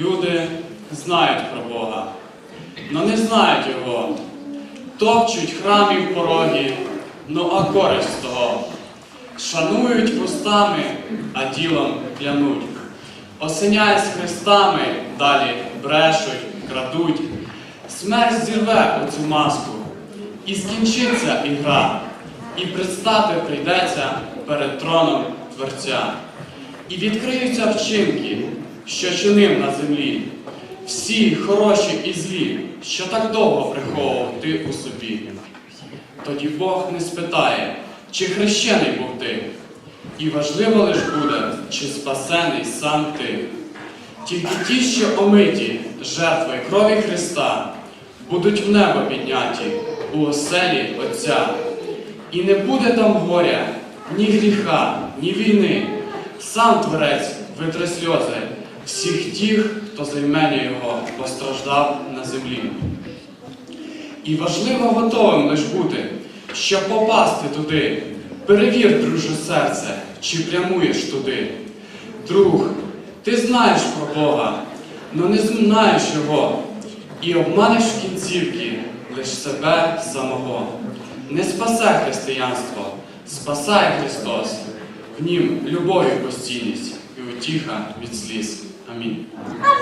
Люди знають про Бога, но не знають його. Топчуть храмів пороги, ну а користь того. Шанують вустами, а ділом клянуть. Осеняясь хрестами, далі брешуть, крадуть. Смерть зірве оцю маску, і скінчиться ігра, і предстати прийдеться перед троном Творця. І відкриються вчинки, що чинив на землі, всі хороші і злі, що так довго приховував ти у собі. Тоді Бог не спитає, чи хрещений був ти, і важливо лиш буде, чи спасений сам ти. Тільки ті, що омиті жертвою крові Христа, будуть в небо підняті у оселі Отця. І не буде там горя, ні гріха, ні війни. Сам Творець витре сльози всіх тих, хто за імення Його постраждав на землі. І важливо готовим лиш бути, щоб попасти туди. Перевір, друже, серце, чи прямуєш туди. Друг, ти знаєш про Бога, но не знаєш Його, і обманеш в кінцівки лиш себе самого. Не спасе християнство, спасає Христос, в нім любові постійність і утіха від сліз. Амінь.